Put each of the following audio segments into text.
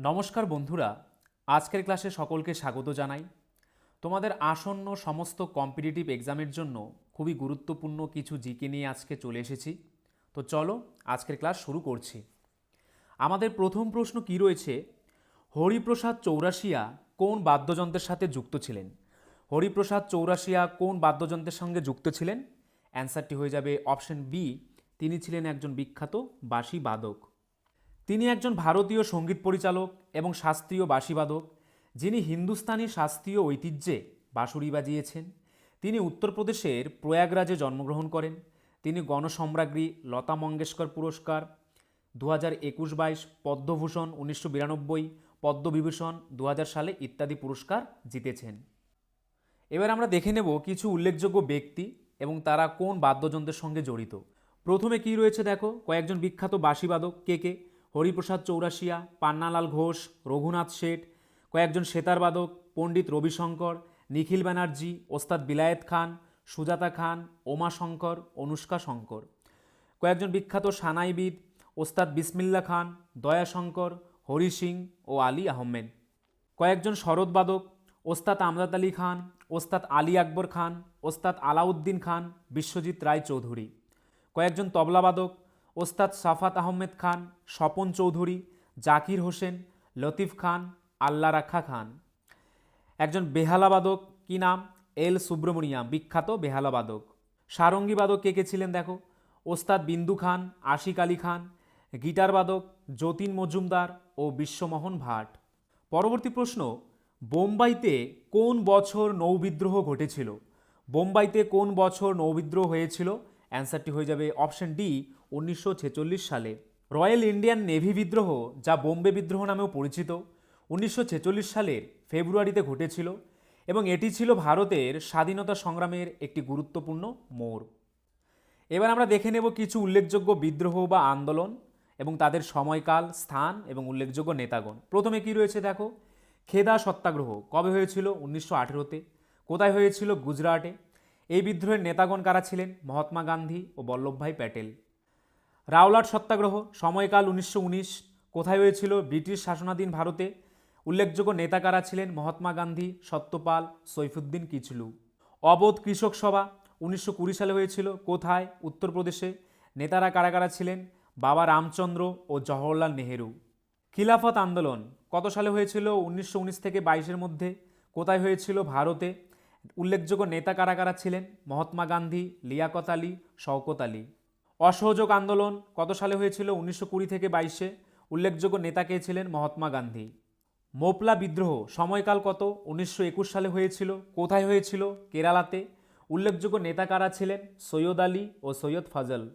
নমস্কার বন্ধুরা, আজকের ক্লাসে সকলকে স্বাগত জানাই। তোমাদের আসন্ন সমস্ত কম্পিটিটিভ এক্সামের জন্য খুবই গুরুত্বপূর্ণ কিছু জিকে নিয়ে আজকে চলে এসেছি। তো চলো আজকের ক্লাস শুরু করছি। আমাদের প্রথম প্রশ্ন কি রয়েছে? হরিপ্রসাদ চৌরাশিয়া কোন বাদ্যযন্ত্রের সাথে যুক্ত ছিলেন? হরিপ্রসাদ চৌরাশিয়া কোন বাদ্যযন্ত্রের সঙ্গে যুক্ত ছিলেন? অ্যান্সারটি হয়ে যাবে অপশন বি তিনি ছিলেন একজন বিখ্যাত বাঁশি বাদক। তিনি একজন ভারতীয় সংগীত পরিচালক এবং শাস্ত্রীয় বাঁশিবাদক, যিনি হিন্দুস্তানি শাস্ত্রীয় ঐতিহ্যে বাঁশুরি বাজিয়েছেন। তিনি উত্তরপ্রদেশের প্রয়াগরাজে জন্মগ্রহণ করেন। তিনি গণসম্রাজ্ঞী লতা মঙ্গেশকর পুরস্কার দু হাজার একুশ বাইশ পদ্মভূষণ উনিশশো বিরানব্বই, পদ্মবিভূষণ দু হাজার সালে ইত্যাদি পুরস্কার জিতেছেন। এবার আমরা দেখে নেব কিছু উল্লেখযোগ্য ব্যক্তি এবং তারা কোন বাদ্যযন্ত্রের সঙ্গে জড়িত। প্রথমে কি রয়েছে দেখো? কয়েকজন বিখ্যাত বাঁশিবাদক কে কে? হরিপ্রসাদ চৌরাশিয়া, পান্নালাল ঘোষ, রঘুনাথ শেঠ, কয়েকজন সেতারবাদক পণ্ডিত রবিশঙ্কর, নিখিল ব্যানার্জি, ওস্তাদ বিলায়েত খান, সুজাতা খান ওমা শঙ্কর অনুষ্কা শঙ্কর। কয়েকজন বিখ্যাত সানাইবিদ, ওস্তাদ বিসমিল্লা খান, দয়াশঙ্কর, হরি সিং ও আলী আহমেদ। কয়েকজন শরৎবাদক ওস্তাদ আমদাদ আলী খান, ওস্তাদ আলী আকবর খান, ওস্তাদ আলাউদ্দিন খান, বিশ্বজিৎ রায় চৌধুরী কয়েকজন তবলাবাদক ওস্তাদ সাফাত আহমেদ খান, স্বপন চৌধুরী, জাকির হোসেন, লতিফ খান, আল্লা রাখা খান। একজন বেহালাবাদক, কি নাম? এল সুব্রমণিয়াম, বিখ্যাত বেহালাবাদক। সারঙ্গীবাদক কে কে ছিলেন দেখো? ওস্তাদ বিন্দু খান, আশিক আলী খান, গিটারবাদক যতীন মজুমদার ও বিশ্বমোহন ভাট। পরবর্তী প্রশ্ন, বোম্বাইতে কোন বছর নৌবিদ্রোহ ঘটেছিল? বোম্বাইতে কোন বছর নৌবিদ্রোহ হয়েছিল? অ্যান্সারটি হয়ে যাবে অপশন ডি উনিশশো ছেচল্লিশ সালে রয়্যাল ইন্ডিয়ান নেভি বিদ্রোহ, যা বোম্বে বিদ্রোহ নামেও পরিচিত, উনিশশো ছেচল্লিশ সালের ফেব্রুয়ারিতে ঘটেছিল এবং এটি ছিল ভারতের স্বাধীনতা সংগ্রামের একটি গুরুত্বপূর্ণ মোড়। এবার আমরা দেখে নেব কিছু উল্লেখযোগ্য বিদ্রোহ বা আন্দোলন এবং তাদের সময়কাল, স্থান এবং উল্লেখযোগ্য নেতাগণ। প্রথমে কি রয়েছে দেখো? খেদা সত্যাগ্রহ। কবে হয়েছিল? উনিশশো আঠেরোতে। কোথায় হয়েছিল? গুজরাটে। এই বিদ্রোহের নেতাগণ কারা ছিলেন? মহাত্মা গান্ধী ও বল্লভভাই প্যাটেল। রাওলাট সত্যাগ্রহ, সময়কাল উনিশশো উনিশ, কোথায় হয়েছিল? ব্রিটিশ শাসনাধীন ভারতে। উল্লেখযোগ্য নেতা কারা ছিলেন? মহাত্মা গান্ধী, সত্যপাল, সৈফুদ্দিন কিচলু। অবোধ কৃষক সভা উনিশশো কুড়ি সালে হয়েছিল। কোথায়? উত্তরপ্রদেশে। নেতারা কারা কারা ছিলেন? বাবা রামচন্দ্র ও জওহরলাল নেহেরু। খিলাফত আন্দোলন কত সালে হয়েছিল? উনিশশো উনিশ থেকে বাইশের মধ্যে। কোথায় হয়েছিল? ভারতে। উল্লেখযোগ্য নেতা কারা কারা ছিলেন? মহাত্মা গান্ধী, লিয়াকত আলী, শওকত আলী। অসহযোগ আন্দোলন কত সালে হয়েছিল? উনিশশো কুড়ি থেকে বাইশে। উল্লেখযোগ্য নেতা কে ছিলেন? মহাত্মা গান্ধী। মোপলা বিদ্রোহ সময়কাল কত? উনিশশো একুশ সালে হয়েছিল। কোথায় হয়েছিল? কেরালাতে। উল্লেখযোগ্য নেতা কারা ছিলেন? সৈয়দ আলী ও সৈয়দ ফাজল।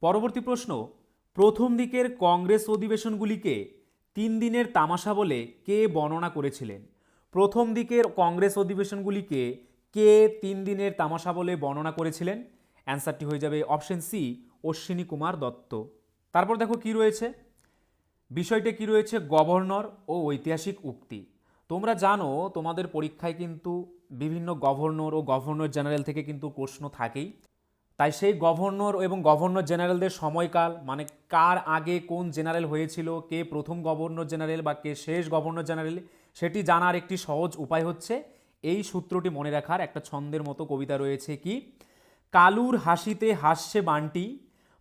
পরবর্তী প্রশ্ন, প্রথম দিকের কংগ্রেস অধিবেশনগুলিকে তিন দিনের তামাশা বলে কে বর্ণনা করেছিলেন? প্রথম দিকের কংগ্রেস অধিবেশনগুলিকে কে তিন দিনের তামাশা বলে বর্ণনা করেছিলেন? অ্যান্সারটি হয়ে যাবে অপশন সি, অশ্বিনী কুমার দত্ত। তারপর দেখো কি রয়েছে? বিষয়টা কি রয়েছে? গভর্নর ও ঐতিহাসিক উক্তি। তোমরা জানো, তোমাদের পরীক্ষায় কিন্তু বিভিন্ন গভর্নর ও গভর্নর জেনারেল থেকে কিন্তু প্রশ্ন থাকেই। তাই সেই গভর্নর এবং গভর্নর জেনারেলদের সময়কাল মানে কার আগে কোন জেনারেল হয়েছিল, কে প্রথম গভর্নর জেনারেল বা কে শেষ গভর্নর জেনারেল, সেটি জানার একটি সহজ উপায় হচ্ছে, এই সূত্রটি মনে রাখার একটা ছন্দের মতো কবিতা রয়েছে কি? কালুর হাসিতে হাসছে বান্টি,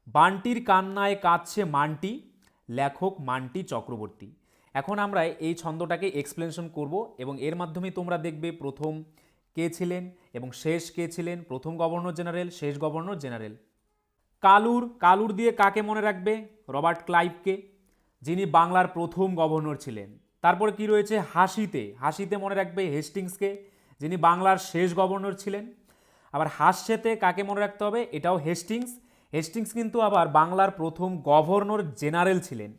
বান্টির কান্নায় কাঁদছে মানটি, লেখক মান্টি চক্রবর্তী। এখন আমরা এই ছন্দটাকে এক্সপ্লেনেশন করব এবং এর মাধ্যমে তোমরা দেখবে প্রথম কে ছিলেন এবং শেষ কে ছিলেন, প্রথম গভর্নর জেনারেল শেষ গভর্নর জেনারেল কালুর কালুর দিয়ে কাকে মনে রাখবে? রবার্ট ক্লাইভকে, যিনি বাংলার প্রথম গভর্নর ছিলেন। তারপর কি রয়েছে? হাসিতে হাসিতে মনে রাখবে হেস্টিংসকে, যিনি বাংলার শেষ গভর্নর ছিলেন। আবার হাস্যেতে কাকে মনে রাখতে হবে? এটাও হেস্টিংস। হেস্টিংস কিন্তু আবার বাংলার প্রথম গভর্নর জেনারেল ছিলেন।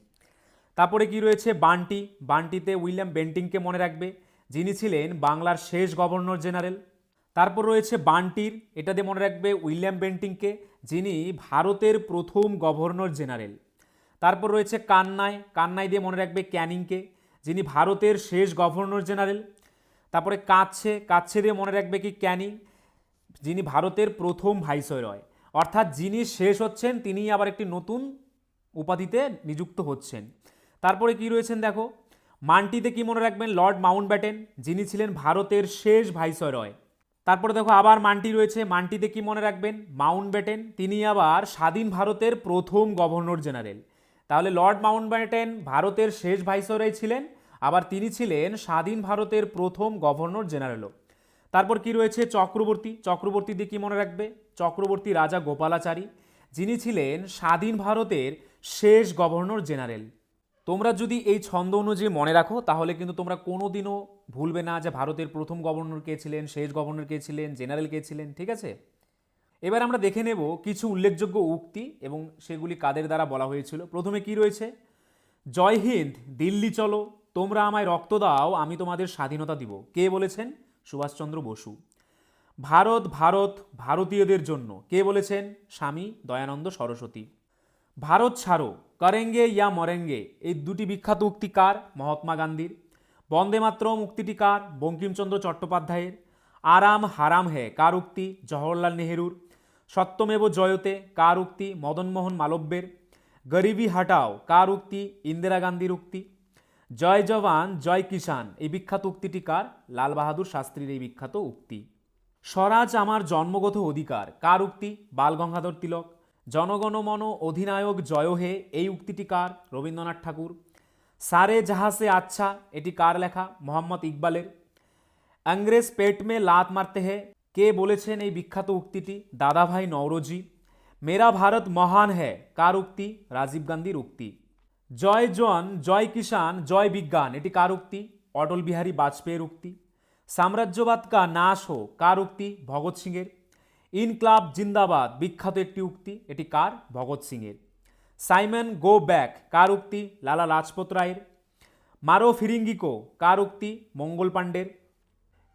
তারপরে কি রয়েছে? বান্টি। বান্টিতে উইলিয়াম বেন্টিংকে মনে রাখবে। যিনি ছিলেন বাংলার শেষ গভর্নর জেনারেল। তারপর রয়েছে বান্টির। এটা দিয়ে মনে রাখবে উইলিয়াম বেন্টিংকে, যিনি ভারতের প্রথম গভর্নর জেনারেল। তারপর রয়েছে কান্নাই। কান্নাই দিয়ে মনে রাখবে ক্যানিংকে, যিনি ভারতের শেষ গভর্নর জেনারেল। তারপরে কাচ্ছে। কাচ্ছে দিয়ে মনে রাখবে কি ক্যানিং। যিনি ভারতের প্রথম ভাইসরয়। অর্থাৎ যিনি শেষ হচ্ছেন তিনি আবার একটি নতুন উপাধিতে নিযুক্ত হচ্ছেন। তারপরে কি রয়েছেন দেখো? মানটিতে কি মনে রাখবেন? লর্ড মাউন্ট ব্যাটেন যিনি ছিলেন ভারতের শেষ ভাইসরয়। তারপরে দেখো আবার মানটি রয়েছে। মানটিতে কি মনে রাখবেন? মাউন্ট ব্যাটেন তিনি আবার স্বাধীন ভারতের প্রথম গভর্নর জেনারেল। তাহলে লর্ড মাউন্ট ব্যাটেন ভারতের শেষ ভাইসরয় ছিলেন, আবার তিনি ছিলেন স্বাধীন ভারতের প্রথম গভর্নর জেনারেলও। তারপর কি রয়েছে চক্রবর্তী? চক্রবর্তী দিয়ে কি মনে রাখবে? চক্রবর্তী রাজা গোপালাচারী, যিনি ছিলেন স্বাধীন ভারতের শেষ গভর্নর জেনারেল। তোমরা যদি এই ছন্দ অনুযায়ী মনে রাখো, তাহলে কিন্তু তোমরা কোনোদিনও ভুলবে না যে ভারতের প্রথম গভর্নর কে ছিলেন, শেষ গভর্নর কে ছিলেন, জেনারেল কে ছিলেন, ঠিক আছে? এবার আমরা দেখে নেব কিছু উল্লেখযোগ্য উক্তি এবং সেগুলি কাদের দ্বারা বলা হয়েছিল। প্রথমে কি রয়েছে? জয় হিন্দ, দিল্লি চলো, তোমরা আমায় রক্ত দাও, আমি তোমাদের স্বাধীনতা দিব। কে বলেছেন? সুভাষচন্দ্র বসু। ভারত ভারত, ভারতীয়দের জন্য। কে বলেছেন? স্বামী দয়ানন্দ সরস্বতী। ভারত ছাড়ো। করেঙ্গে ইয়া মরেঙ্গে। এই দুটি বিখ্যাত উক্তি কার? মহাত্মা গান্ধীর। বন্দে মাতরম উক্তিটি কার? বঙ্কিমচন্দ্র চট্টোপাধ্যায়ের। আরাম হারাম হে। কার উক্তি? জওহরলাল নেহেরুর। সত্যমেব জয়তে। কার উক্তি? মদনমোহন মালব্যের। গরিবি হাটাও। কার উক্তি? ইন্দিরা গান্ধীর উক্তি। জয় জওয়ান, জয় কিষান এই বিখ্যাত উক্তিটি কার? লাল বাহাদুর শাস্ত্রীর এই বিখ্যাত উক্তি। স্বরাজ আমার জন্মগত অধিকার। কার উক্তি? বাল গঙ্গাধর তিলক। জনগণমন অধিনায়ক জয় হে। এই উক্তিটি কার? রবীন্দ্রনাথ ঠাকুর। সারে জাহাসে আচ্ছা এটি কার লেখা? মোহাম্মদ ইকবালের। আংগ্রেজ পেট মে লাত মারতে হে। কে বলেছেন এই বিখ্যাত উক্তিটি? দাদাভাই নওরোজি। মেরা ভারত মহান হ্যায় কার উক্তি? রাজীব গান্ধীর উক্তি। জয় জন জয় কিষান জয় বিজ্ঞান, এটি কার উক্তি? অটল বিহারী বাজপেয়ীর উক্তি। সাম্রাজ্যবাদ কা নাশ হো, কার উক্তি? ভগৎ সিংয়ের। ইনক্লাব জিন্দাবাদ, বিখ্যাত একটি উক্তি, এটি কার? ভগৎ সিংয়ের। সাইমন, গো ব্যাক, কার উক্তি? লালা লাজপত রায়ের। মারো ফিরিঙ্গিকো কার উক্তি? মঙ্গল পাণ্ডের।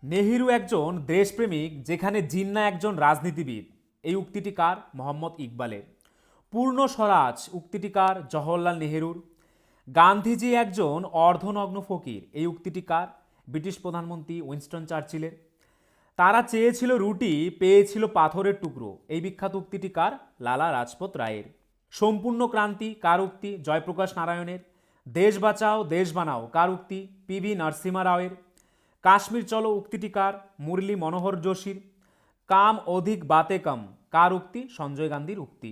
নেহেরু একজন দেশপ্রেমিক, যেখানে জিন্না একজন রাজনীতিবিদ। এই উক্তিটি কার? মোহাম্মদ ইকবালের। পূর্ণ স্বরাজ উক্তিটি কার জওহরলাল নেহেরুর। গান্ধীজি একজন অর্ধনগ্ন ফকির। এই উক্তিটি কার ব্রিটিশ প্রধানমন্ত্রী উইনস্টন চার্চিলের। তারা চেয়েছিল রুটি, পেয়েছিল পাথরের টুকরো। এই বিখ্যাত উক্তিটি কার লালা রাজপত রায়ের। সম্পূর্ণ ক্রান্তি, কার উক্তি? জয়প্রকাশ নারায়ণের। দেশ বাঁচাও, দেশ বানাও, কার উক্তি? পি ভি নরসিমা রাওয়ের। কাশ্মীর চলো উক্তিটি কার মুরলী মনোহর যোশীর। কাম অধিক বাতে কম, কার উক্তি? সঞ্জয় গান্ধীর উক্তি।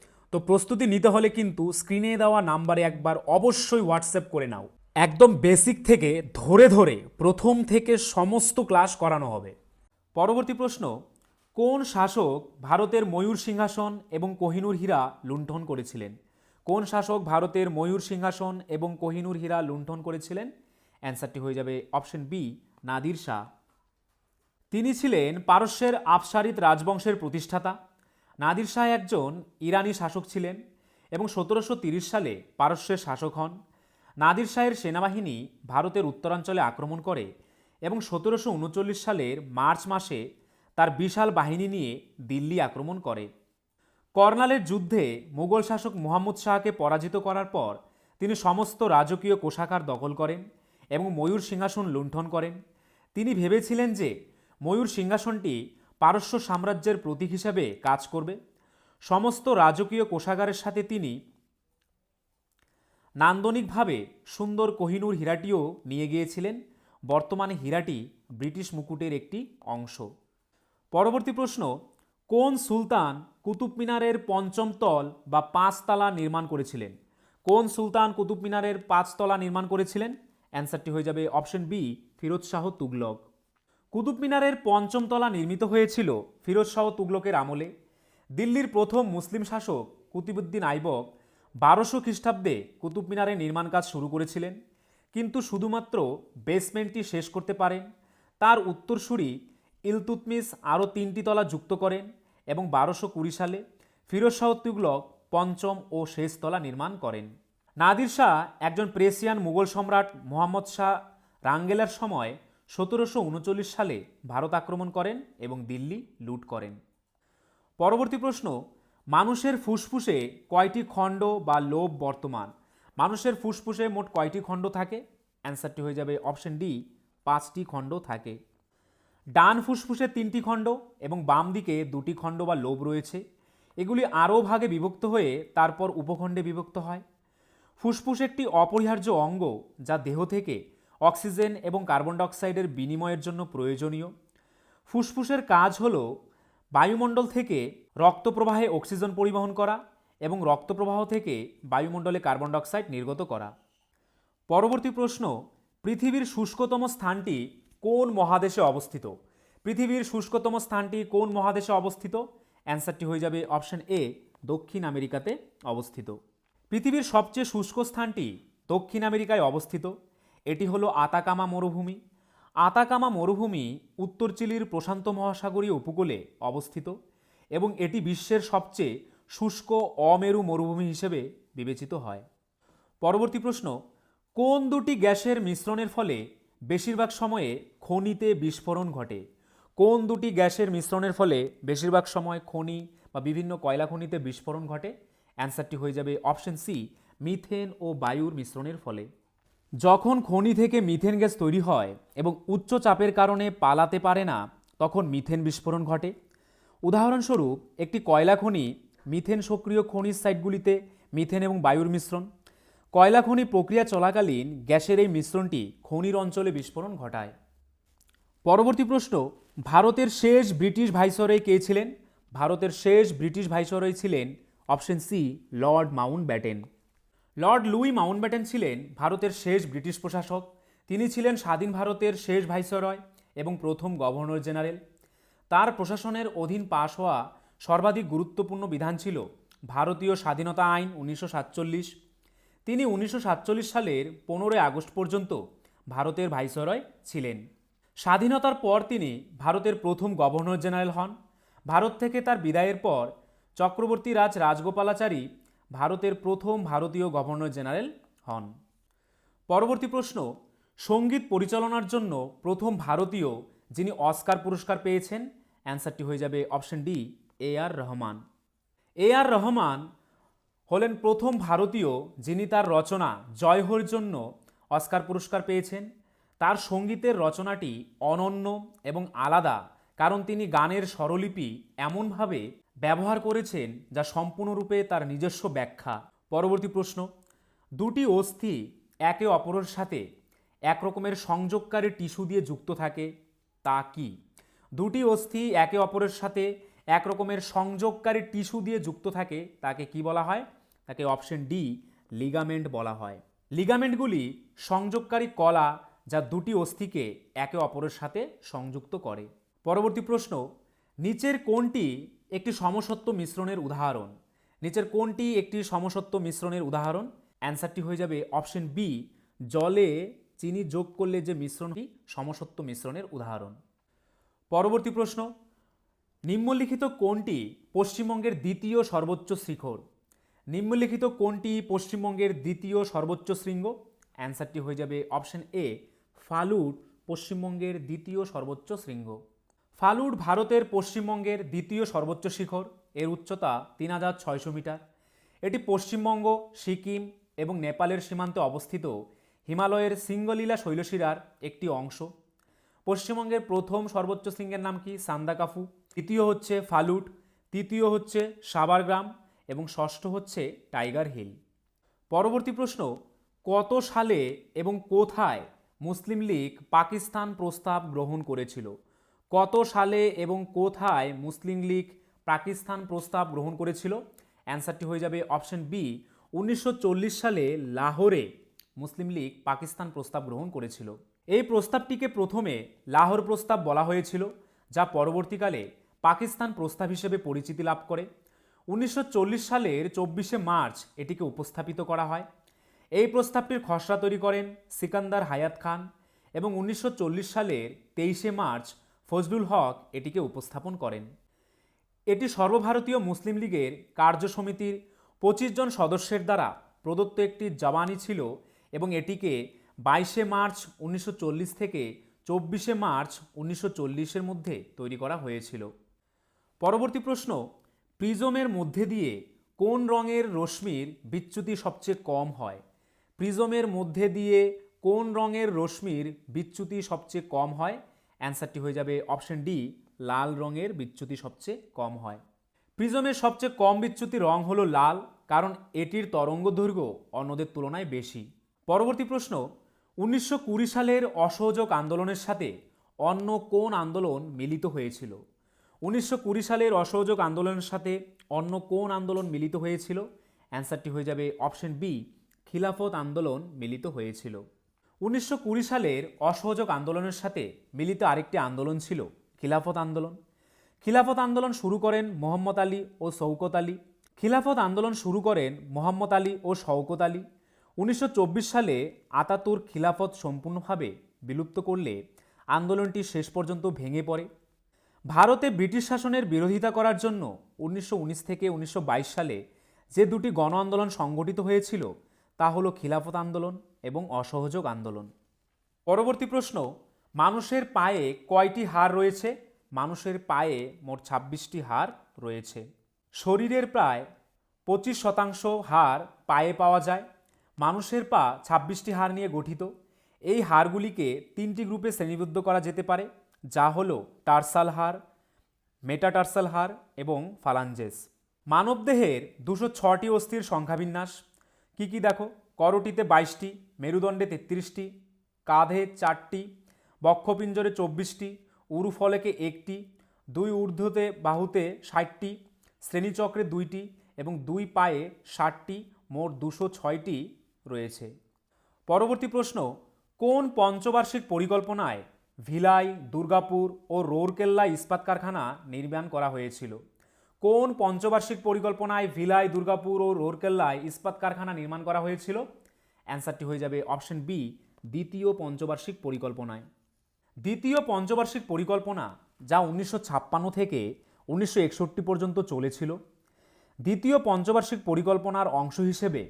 তো প্রস্তুতি নিতে হলে কিন্তু স্ক্রিনে দেওয়া নাম্বারে একবার অবশ্যই হোয়াটসঅ্যাপ করে নাও। একদম বেসিক থেকে ধরে ধরে প্রথম থেকে সমস্ত ক্লাস করানো হবে। পরবর্তী প্রশ্ন, কোন শাসক ভারতের ময়ূর সিংহাসন এবং কোহিনূর হীরা লুণ্ঠন করেছিলেন? কোন শাসক ভারতের ময়ূর সিংহাসন এবং কোহিনূর হীরা লুণ্ঠন করেছিলেন? অ্যান্সারটি হয়ে যাবে অপশন বি নাদির শাহ। তিনি ছিলেন পারস্যের আফসারিত রাজবংশের প্রতিষ্ঠাতা। নাদির শাহ একজন ইরানি শাসক ছিলেন এবং সতেরোশো তিরিশ সালে পারস্যের শাসক হন। নাদির শাহের সেনাবাহিনী ভারতের উত্তরাঞ্চলে আক্রমণ করে এবং সতেরোশো উনচল্লিশ সালের মার্চ মাসে তার বিশাল বাহিনী নিয়ে দিল্লি আক্রমণ করে। কর্নালের যুদ্ধে মুঘল শাসক মুহাম্মদ শাহকে পরাজিত করার পর তিনি সমস্ত রাজকীয় কোষাগার দখল করেন এবং ময়ূর সিংহাসন লুণ্ঠন করেন। তিনি ভেবেছিলেন যে ময়ূর সিংহাসনটি পারস্য সাম্রাজ্যের প্রতীক হিসাবে কাজ করবে। সমস্ত রাজকীয় কোষাগারের সাথে তিনি নান্দনিকভাবে সুন্দর কোহিনূর হীরাটিও নিয়ে গিয়েছিলেন। বর্তমানে হীরাটি ব্রিটিশ মুকুটের একটি অংশ। পরবর্তী প্রশ্ন, কোন সুলতান কুতুব মিনারের পঞ্চম তল বা পাঁচতলা নির্মাণ করেছিলেন? কোন সুলতান কুতুব মিনারের পাঁচতলা নির্মাণ করেছিলেন? অ্যান্সারটি হয়ে যাবে অপশন বি, ফিরোজ শাহ তুগলক। কুতুব মিনারের পঞ্চম তলা নির্মিত হয়েছিল ফিরোজ শাহ তুগলকের আমলে। দিল্লির প্রথম মুসলিম শাসক কুতুবুদ্দিন আইবক বারোশো খ্রিস্টাব্দে কুতুব মিনারের নির্মাণ কাজ শুরু করেছিলেন। কিন্তু শুধুমাত্র বেসমেন্টটি শেষ করতে পারেন। তার উত্তরসূরি ইলতুতমিস আরও তিনটি তলা যুক্ত করেন এবং বারোশো কুড়ি সালে ফিরোজ শাহ তুগলক পঞ্চম ও শেষ তলা নির্মাণ করেন। নাদির শাহ একজন প্রেসিয়ান মুঘল সম্রাট মোহাম্মদ শাহ রাঙ্গেলার সময় সতেরোশো উনচল্লিশ সালে ভারত আক্রমণ করেন এবং দিল্লি লুট করেন। পরবর্তী প্রশ্ন, মানুষের ফুসফুসে কয়টি খণ্ড বা লোভ বর্তমান? মানুষের ফুসফুসে মোট কয়টি খণ্ড থাকে? অ্যান্সারটি হয়ে যাবে অপশন ডি, পাঁচটি খণ্ড থাকে। ডান ফুসফুসে তিনটি খণ্ড এবং বাম দিকে দুটি খণ্ড বা লোভ রয়েছে। এগুলি আরও ভাগে বিভক্ত হয়ে তারপর উপখণ্ডে বিভক্ত হয়। ফুসফুস একটি অপরিহার্য অঙ্গ যা দেহ থেকে অক্সিজেন এবং কার্বন ডাইঅক্সাইডের বিনিময়ের জন্য প্রয়োজনীয়। ফুসফুসের কাজ হল বায়ুমণ্ডল থেকে রক্ত প্রবাহে অক্সিজেন পরিবহন করা এবং রক্ত প্রবাহ থেকে বায়ুমণ্ডলে কার্বন ডাইঅক্সাইড নির্গত করা। পরবর্তী প্রশ্ন, পৃথিবীর শুষ্কতম স্থানটি কোন মহাদেশে অবস্থিত? পৃথিবীর শুষ্কতম স্থানটি কোন মহাদেশে অবস্থিত? অ্যান্সারটি হয়ে যাবে অপশন এ, দক্ষিণ আমেরিকাতে অবস্থিত। পৃথিবীর সবচেয়ে শুষ্ক স্থানটি দক্ষিণ আমেরিকায় অবস্থিত। এটি হলো আতাকামা মরুভূমি। আতাকামা মরুভূমি উত্তর চিলির প্রশান্ত মহাসাগরীয় উপকূলে অবস্থিত এবং এটি বিশ্বের সবচেয়ে শুষ্ক অমেরু মরুভূমি হিসেবে বিবেচিত হয়। পরবর্তী প্রশ্ন, কোন দুটি গ্যাসের মিশ্রণের ফলে বেশিরভাগ সময়ে খনিতে বিস্ফোরণ ঘটে? কোন দুটি গ্যাসের মিশ্রণের ফলে বেশিরভাগ সময় খনি বা বিভিন্ন কয়লা খনিতে বিস্ফোরণ ঘটে? অ্যান্সারটি হয়ে যাবে অপশন সি, মিথেন ও বায়ুর মিশ্রণের ফলে। যখন খনি থেকে মিথেন গ্যাস তৈরি হয় এবং উচ্চ চাপের কারণে পালাতে পারে না, তখন মিথেন বিস্ফোরণ ঘটে। উদাহরণস্বরূপ, একটি কয়লা খনি মিথেন সক্রিয় খনিজ সাইটগুলিতে মিথেন এবং বায়ুর মিশ্রণ। কয়লা খনি প্রক্রিয়া চলাকালীন গ্যাসের এই মিশ্রণটি খনির অঞ্চলে বিস্ফোরণ ঘটায়। পরবর্তী প্রশ্ন, ভারতের শেষ ব্রিটিশ ভাইসরয় কে ছিলেন? ভারতের শেষ ব্রিটিশ ভাইসরয় ছিলেন option C, lord Mountbatten lord Louis Mountbatten ছিলেন ভারতের শেষ ব্রিটিশ প্রশাসক। তিনি ছিলেন স্বাধীন ভারতের শেষ ভাইসরয় এবং প্রথম গভর্নর জেনারেল। তার প্রশাসনের অধীন পাশ হওয়া সর্বাধিক গুরুত্বপূর্ণ বিধান ছিল ভারতীয় স্বাধীনতা আইন উনিশশো সাতচল্লিশ। তিনি উনিশশো সাতচল্লিশ সালের পনেরোই আগস্ট পর্যন্ত ভারতের ভাইসরয় ছিলেন। স্বাধীনতার পর তিনি ভারতের প্রথম গভর্নর জেনারেল হন। ভারত থেকে তার বিদায়ের পর চক্রবর্তী রাজ রাজগোপালাচারী ভারতের প্রথম ভারতীয় গভর্নর জেনারেল হন। পরবর্তী প্রশ্ন, সংগীত পরিচালনার জন্য প্রথম ভারতীয় যিনি অস্কার পুরস্কার পেয়েছেন, অ্যান্সারটি হয়ে যাবে option D, A R Rahman. A R Rahman হলেন প্রথম ভারতীয় যিনি তার রচনা জয় হোর জন্য অস্কার পুরস্কার পেয়েছেন। তার সঙ্গীতের রচনাটি অনন্য এবং আলাদা, কারণ তিনি গানের স্বরলিপি এমনভাবে ব্যবহার করেছেন যা সম্পূর্ণরূপে তার নিজস্ব ব্যাখ্যা। পরবর্তী প্রশ্ন, দুটি অস্থি একে অপরের সাথে এক রকমের সংযোগকারী টিস্যু দিয়ে যুক্ত থাকে, তা কি? দুটি অস্থি একে অপরের সাথে এক রকমের সংযোগকারী টিস্যু দিয়ে যুক্ত থাকে, তাকে কি বলা হয়? তাকে অপশন ডি, লিগামেন্ট বলা হয়। লিগামেন্টগুলি সংযোগকারী কলা যা দুটি অস্থিকে একে অপরের সাথে সংযুক্ত করে। পরবর্তী প্রশ্ন, নিচের কোনটি একটি সমসত্ব মিশ্রণের উদাহরণ। নিচের কোনটি একটি সমসত্ব মিশ্রণের উদাহরণ। অ্যান্সারটি হয়ে যাবে অপশন বি জলে চিনি যোগ করলে যে মিশ্রণটি সমসত্ব মিশ্রণের উদাহরণ। পরবর্তী প্রশ্ন, নিম্নলিখিত কোনটি পশ্চিমবঙ্গের দ্বিতীয় সর্বোচ্চ শিখর। নিম্নলিখিত কোনটি পশ্চিমবঙ্গের দ্বিতীয় সর্বোচ্চ শৃঙ্গ। অ্যান্সারটি হয়ে যাবে অপশন এ ফালুট, পশ্চিমবঙ্গের দ্বিতীয় সর্বোচ্চ শৃঙ্গ। ফালুট ভারতের পশ্চিমবঙ্গের দ্বিতীয় সর্বোচ্চ শিখর। এর উচ্চতা তিন হাজার ছয়শো মিটার। এটি পশ্চিমবঙ্গ, সিকিম এবং নেপালের সীমান্তে অবস্থিত হিমালয়ের সিঙ্গলীলা শৈলশিরার একটি অংশ। পশ্চিমবঙ্গের প্রথম সর্বোচ্চ শৃঙ্গের নাম কি? সান্দাকাফু তৃতীয় হচ্ছে ফালুট। তৃতীয় হচ্ছে সাবারগ্রাম এবং ষষ্ঠ হচ্ছে টাইগার হিল। পরবর্তী প্রশ্ন, কত সালে এবং কোথায় মুসলিম লীগ পাকিস্তান প্রস্তাব গ্রহণ করেছিল? কত সালে এবং কোথায় মুসলিম লীগ পাকিস্তান প্রস্তাব গ্রহণ করেছিল? অ্যান্সারটি হয়ে যাবে অপশন বি, উনিশশো চল্লিশ সালে লাহোরে মুসলিম লীগ পাকিস্তান প্রস্তাব গ্রহণ করেছিল। এই প্রস্তাবটিকে প্রথমে লাহোর প্রস্তাব বলা হয়েছিল, যা পরবর্তীকালে পাকিস্তান প্রস্তাব হিসেবে পরিচিতি লাভ করে। উনিশশো চল্লিশ সালের চব্বিশে মার্চ এটিকে উপস্থাপিত করা হয়। এই প্রস্তাবটির খসড়া তৈরি করেন সিকান্দার হায়াত খান এবং উনিশশো চল্লিশ সালের তেইশে মার্চ ফজলুল হক এটিকে উপস্থাপন করেন। এটি সর্বভারতীয় মুসলিম লীগের কার্য সমিতির পঁচিশ জন সদস্যের দ্বারা প্রদত্ত একটি জবানি ছিল এবং এটিকে বাইশে মার্চ উনিশশো চল্লিশ থেকে চব্বিশে মার্চ উনিশশো চল্লিশের মধ্যে তৈরি করা হয়েছিল। পরবর্তী প্রশ্ন, প্রিজমের মধ্যে দিয়ে কোন রঙের রশ্মির বিচ্যুতি সবচেয়ে কম হয়? প্রিজমের মধ্যে দিয়ে কোন রঙের রশ্মির বিচ্যুতি সবচেয়ে কম হয়? অ্যান্সারটি হয়ে যাবে অপশন ডি, লাল রঙের বিচ্যুতি সবচেয়ে কম হয়। প্রিজমের সবচেয়ে কম বিচ্যুতি রং হলো লাল, কারণ এটির তরঙ্গ দৈর্ঘ্য অন্যদের তুলনায় বেশি। পরবর্তী প্রশ্ন, উনিশশো কুড়ি সালের অসহযোগ আন্দোলনের সাথে অন্য কোন আন্দোলন মিলিত হয়েছিল? উনিশশো কুড়ি সালের অসহযোগ আন্দোলনের সাথে অন্য কোন আন্দোলন মিলিত হয়েছিল? অ্যান্সারটি হয়ে যাবে অপশন বি, খিলাফত আন্দোলন মিলিত হয়েছিল। উনিশশো কুড়ি সালের অসহযোগ আন্দোলনের সাথে মিলিত আরেকটি আন্দোলন ছিল খিলাফত আন্দোলন। খিলাফত আন্দোলন শুরু করেন মোহাম্মদ আলী ও শৌকত আলী। খিলাফত আন্দোলন শুরু করেন মোহাম্মদ আলী ও শওকত আলী। উনিশশো চব্বিশ সালে আতাতুর খিলাফত সম্পূর্ণভাবে বিলুপ্ত করলে আন্দোলনটি শেষ পর্যন্ত ভেঙে পড়ে। ভারতে ব্রিটিশ শাসনের বিরোধিতা করার জন্য উনিশশো উনিশ থেকে উনিশশো বাইশ সালে যে দুটি গণ আন্দোলন সংগঠিত হয়েছিল তা হলো খিলাফত আন্দোলন এবং অসহযোগ আন্দোলন। পরবর্তী প্রশ্ন, মানুষের পায়ে কয়টি হাড় রয়েছে? মানুষের পায়ে মোট ছাব্বিশটি হাড় রয়েছে। শরীরের প্রায় পঁচিশ শতাংশ হাড় পায়ে পাওয়া যায়। মানুষের পা ছাব্বিশটি হাড় নিয়ে গঠিত। এই হাড়গুলিকে তিনটি গ্রুপে শ্রেণীবদ্ধ করা যেতে পারে, যা হলো টার্সাল হাড়, মেটাটার্সাল হাড় এবং ফালাঞ্জেস। মানবদেহের দুশো ছটি অস্থির সংখ্যাবিন্যাস। কী কী দেখো? করটিতে বাইশটি মেরুদণ্ডে তেত্রিশটি, কাঁধে চারটি, বক্ষপিঞ্জরে চব্বিশটি, উরুফলেকে একটি, দুই ঊর্ধ্বতে বাহুতে ষাটটি, শ্রেণীচক্রে দুইটি এবং দুই পায়ে ষাটটি, মোট দুশো ছয়টি রয়েছে। পরবর্তী প্রশ্ন, কোন পঞ্চবার্ষিক পরিকল্পনায় ভিলাই, দুর্গাপুর ও রৌরকেল্লা ইস্পাত কারখানা নির্মাণ করা হয়েছিল? কোন পঞ্চবার্ষিক পরিকল্পনায় ভিলাই, দুর্গাপুর ও রৌরকেল্লায় ইস্পাত কারখানা নির্মাণ করা হয়েছিল? অ্যান্সারটি হয়ে যাবে অপশন বি, দ্বিতীয় পঞ্চবার্ষিক পরিকল্পনায়। দ্বিতীয় পঞ্চবার্ষিক পরিকল্পনা যা উনিশশো ছাপ্পান্ন থেকে উনিশশো একষট্টি পর্যন্ত চলেছিল। দ্বিতীয় পঞ্চবার্ষিক পরিকল্পনার অংশ হিসেবে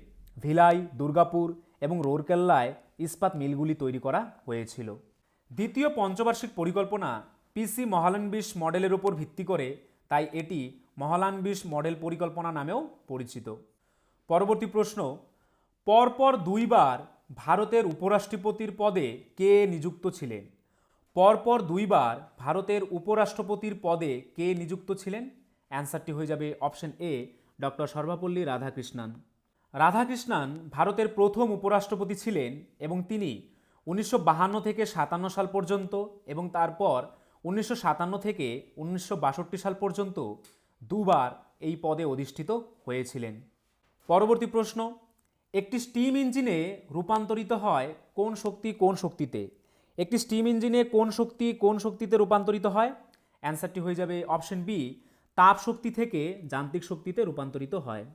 ভিলাই, দুর্গাপুর এবং রৌরকেল্লায় ইস্পাত মিলগুলি তৈরি করা হয়েছিল। দ্বিতীয় পঞ্চবার্ষিক পরিকল্পনা পিসি মহালানবিশ মডেলের উপর ভিত্তি করে, তাই এটি মহালানবিশ মডেল পরিকল্পনা নামেও পরিচিত। পরবর্তী প্রশ্ন পরপর দুইবার ভারতের উপরাষ্ট্রপতির পদে কে নিযুক্ত ছিলেন? পরপর দুইবার ভারতের উপরাষ্ট্রপতির পদে কে নিযুক্ত ছিলেন? অ্যান্সারটি হয়ে যাবে option A doctor Sarvepalli Radhakrishnan. Radhakrishnan ভারতের প্রথম উপরাষ্ট্রপতি ছিলেন এবং তিনি উনিশশো থেকে সাতান্ন সাল পর্যন্ত এবং তারপর উনিশশো সাতান্ন থেকে উনিশশো বাষট্টি সাল পর্যন্ত দুবার এই পদে অধিষ্ঠিত হয়েছিলেন। পরবর্তী প্রশ্ন একটি স্টিম ইঞ্জিনে রূপান্তরিত হয় কোন শক্তি কোন শক্তিতে? একটি স্টিম ইঞ্জিনে কোন শক্তি কোন শক্তিতে রূপান্তরিত হয়? অ্যান্সারটি হয়ে যাবে অপশন বি তাপ শক্তি থেকে যান্ত্রিক শক্তিতে রূপান্তরিত হয়।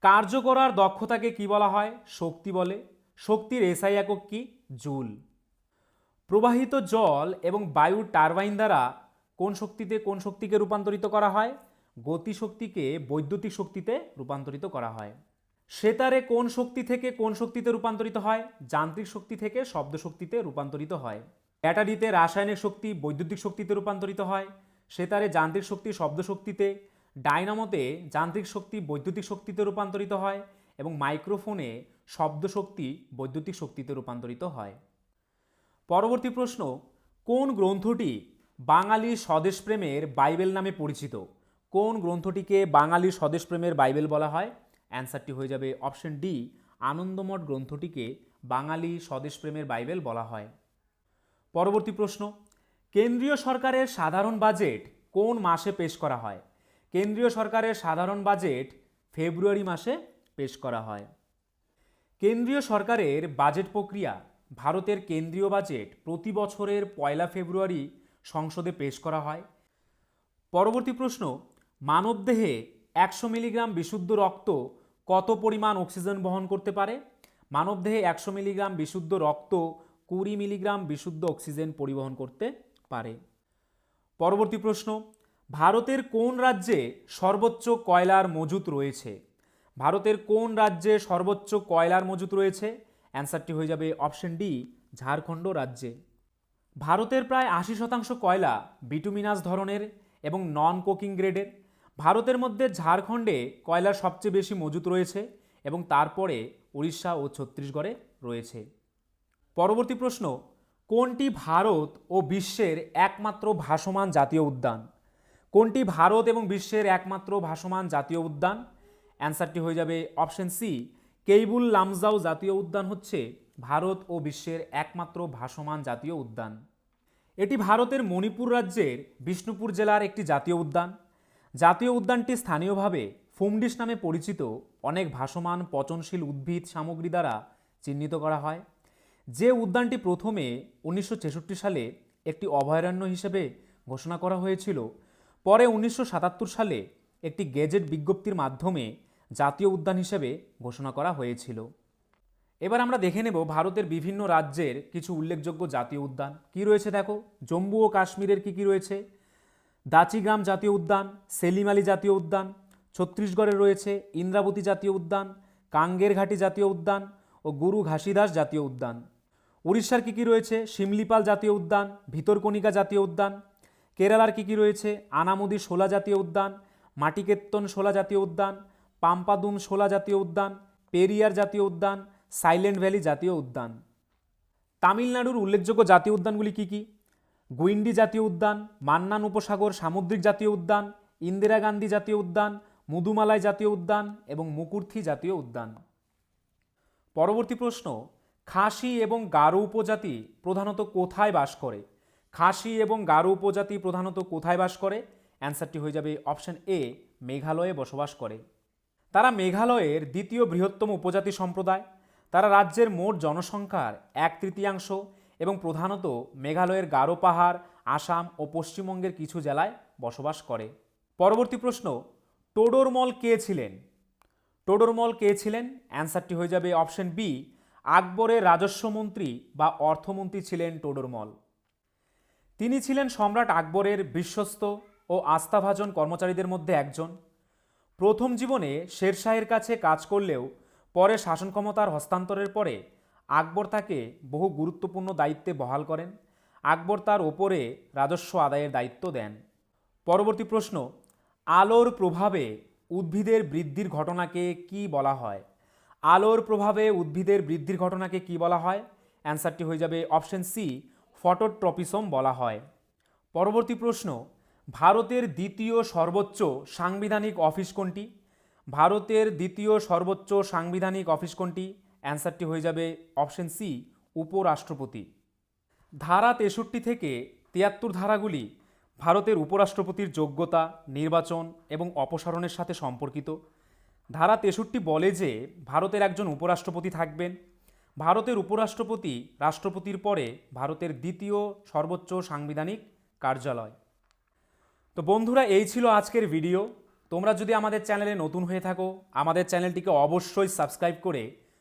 কার্য করার দক্ষতাকে কি বলা হয়? শক্তি বলে। শক্তির এসআই একক কি? জুল। প্রবাহিত জল এবং বায়ুর টারবাইন দ্বারা কোন শক্তিতে কোন শক্তিকে রূপান্তরিত করা হয়? গতি শক্তিকে বৈদ্যুতিক শক্তিতে রূপান্তরিত করা হয়। সেতারে কোন শক্তি থেকে কোন শক্তিতে রূপান্তরিত হয়? যান্ত্রিক শক্তি থেকে শব্দ শক্তিতে রূপান্তরিত হয়। ব্যাটারিতে রাসায়নিক শক্তি বৈদ্যুতিক শক্তিতে রূপান্তরিত হয়। সেতারে যান্ত্রিক শক্তি শব্দ শক্তিতে। ডাইনামোতে যান্ত্রিক শক্তি বৈদ্যুতিক শক্তিতে রূপান্তরিত হয় এবং মাইক্রোফোনে শব্দ শক্তি বৈদ্যুতিক শক্তিতে রূপান্তরিত হয়। পরবর্তী প্রশ্ন, কোন গ্রন্থটি বাঙালি স্বদেশপ্রেমের বাইবেল নামে পরিচিত? কোন গ্রন্থটিকে বাঙালি স্বদেশপ্রেমের বাইবেল বলা হয়? অ্যান্সারটি হয়ে যাবে অপশন ডি, আনন্দমঠ গ্রন্থটিকে বাঙালি স্বদেশপ্রেমের বাইবেল বলা হয়। পরবর্তী প্রশ্ন, কেন্দ্রীয় সরকারের সাধারণ বাজেট কোন মাসে পেশ করা হয়? কেন্দ্রীয় সরকারের সাধারণ বাজেট ফেব্রুয়ারি মাসে পেশ করা হয়। কেন্দ্রীয় সরকারের বাজেট প্রক্রিয়া ভারতের কেন্দ্রীয় বাজেট প্রতি বছরের পয়লা ফেব্রুয়ারি সংসদে পেশ করা হয়। পরবর্তী প্রশ্ন, মানবদেহে একশো মিলিগ্রাম বিশুদ্ধ রক্ত কত পরিমাণ অক্সিজেন বহন করতে পারে? মানবদেহে একশো মিলিগ্রাম বিশুদ্ধ রক্ত কুড়ি মিলিগ্রাম বিশুদ্ধ অক্সিজেন পরিবহন করতে পারে। পরবর্তী প্রশ্ন, ভারতের কোন রাজ্যে সর্বোচ্চ কয়লার মজুত রয়েছে? ভারতের কোন রাজ্যে সর্বোচ্চ কয়লার মজুত রয়েছে? অ্যান্সারটি হয়ে যাবে অপশন ডি, ঝাড়খণ্ড রাজ্যে। ভারতের প্রায় আশি শতাংশ কয়লা বিটুমিনাস ধরনের এবং নন কোকিং গ্রেডের। ভারতের মধ্যে ঝাড়খণ্ডে কয়লার সবচেয়ে বেশি মজুত রয়েছে এবং তারপরে উড়িষ্যা ও ছত্তিশগড়ে রয়েছে। পরবর্তী প্রশ্ন, কোনটি ভারত ও বিশ্বের একমাত্র ভাসমান জাতীয় উদ্যান? কোনটি ভারত এবং বিশ্বের একমাত্র ভাসমান জাতীয় উদ্যান? অ্যান্সারটি হয়ে যাবে অপশন সি, কেইবুল লামজাও জাতীয় উদ্যান হচ্ছে ভারত ও বিশ্বের একমাত্র ভাসমান জাতীয় উদ্যান। এটি ভারতের মণিপুর রাজ্যের বিষ্ণুপুর জেলার একটি জাতীয় উদ্যান। জাতীয় উদ্যানটি স্থানীয়ভাবে ফুমডিস নামে পরিচিত অনেক ভাসমান, পচনশীল উদ্ভিদ সামগ্রী দ্বারা চিহ্নিত করা হয়। যে উদ্যানটি প্রথমে উনিশশো ছেষট্টি সালে একটি অভয়ারণ্য হিসেবে ঘোষণা করা হয়েছিল, পরে উনিশশো সাতাত্তর সালে একটি গেজেট বিজ্ঞপ্তির মাধ্যমে জাতীয় উদ্যান হিসেবে ঘোষণা করা হয়েছিল। এবার আমরা দেখে নেব ভারতের বিভিন্ন রাজ্যের কিছু উল্লেখযোগ্য জাতীয় উদ্যান। কি রয়েছে দেখো? জম্মু ও কাশ্মীরের কি কি রয়েছে? দাচিগ্রাম জাতীয় উদ্যান সেলিম আলী জাতীয় উদ্যান, ছত্তিশগড়ে রয়েছে ইন্দ্রাবতী জাতীয় উদ্যান কাঙ্গের ঘাটি জাতীয় উদ্যান ও গুরু ঘাসিদাস জাতীয় উদ্যান। উড়িষ্যার কী কী রয়েছে? শিমলিপাল জাতীয় উদ্যান, ভিতরকণিকা জাতীয় উদ্যান, কেরালার কী কী রয়েছে? আনামুদি শোলা জাতীয় উদ্যান, মাটিকেত্তন শোলা জাতীয় উদ্যান পাম্পাদুন শোলা জাতীয় উদ্যান, পেরিয়ার জাতীয় উদ্যান, সাইলেন্ট ভ্যালি জাতীয় উদ্যান। তামিলনাড়ুর উল্লেখযোগ্য জাতীয় উদ্যানগুলি কী কী? গুইন্ডি জাতীয় উদ্যান, মান্নান উপসাগর সামুদ্রিক জাতীয় উদ্যান, ইন্দিরা গান্ধী জাতীয় উদ্যান মুদুমালাই জাতীয় উদ্যান এবং মুকুর্থি জাতীয় উদ্যান। পরবর্তী প্রশ্ন, খাসি এবং গারো উপজাতি প্রধানত কোথায় বাস করে? খাসি এবং গারো উপজাতি প্রধানত কোথায় বাস করে? অ্যান্সারটি হয়ে যাবে অপশন এ, মেঘালয়ে বসবাস করে। তারা মেঘালয়ের দ্বিতীয় বৃহত্তম উপজাতি সম্প্রদায়। তারা রাজ্যের মোট জনসংখ্যার এক তৃতীয়াংশ এবং প্রধানত মেঘালয়ের গারো পাহাড়, আসাম ও পশ্চিমবঙ্গের কিছু জেলায় বসবাস করে। পরবর্তী প্রশ্ন, টোডরমল কে ছিলেন? টোডরমল কে ছিলেন? অ্যান্সারটি হয়ে যাবে অপশন বি, আকবরের রাজস্ব মন্ত্রী বা অর্থমন্ত্রী ছিলেন টোডরমল। তিনি ছিলেন সম্রাট আকবরের বিশ্বস্ত ও আস্থাভাজন কর্মচারীদের মধ্যে একজন। প্রথম জীবনে শেরশাহের কাছে কাজ করলেও পরে শাসন ক্ষমতার হস্তান্তরের পরে আকবর তাকে বহু গুরুত্বপূর্ণ দায়িত্বে বহাল করেন। আকবর তার ওপরে রাজস্ব আদায়ের দায়িত্ব দেন। পরবর্তী প্রশ্ন, আলোর প্রভাবে উদ্ভিদের বৃদ্ধির ঘটনাকে কি বলা হয়? আলোর প্রভাবে উদ্ভিদের বৃদ্ধির ঘটনাকে কি বলা হয়? অ্যান্সারটি হয়ে যাবে অপশন সি, ফটোট্রপিসম বলা হয়। পরবর্তী প্রশ্ন, ভারতের দ্বিতীয় সর্বোচ্চ সাংবিধানিক অফিস কোনটি? ভারতের দ্বিতীয় সর্বোচ্চ সাংবিধানিক অফিস কোনটি? অ্যান্সারটি হয়ে যাবে অপশন সি, উপরাষ্ট্রপতি। ধারা তেষট্টি থেকে তিয়াত্তর ধারাগুলি ভারতের উপরাষ্ট্রপতির যোগ্যতা, নির্বাচন এবং অপসারণের সাথে সম্পর্কিত। ধারা তেষট্টি বলে যে ভারতের একজন উপরাষ্ট্রপতি থাকবেন। ভারতের উপরাষ্ট্রপতি রাষ্ট্রপতির পরে ভারতের দ্বিতীয় সর্বোচ্চ সাংবিধানিক কার্যালয়। তো বন্ধুরা, এই ছিল আজকের ভিডিও। তোমরা যদি আমাদের চ্যানেলে নতুন হয়ে থাকো, আমাদের চ্যানেলটিকে অবশ্যই সাবস্ক্রাইব করে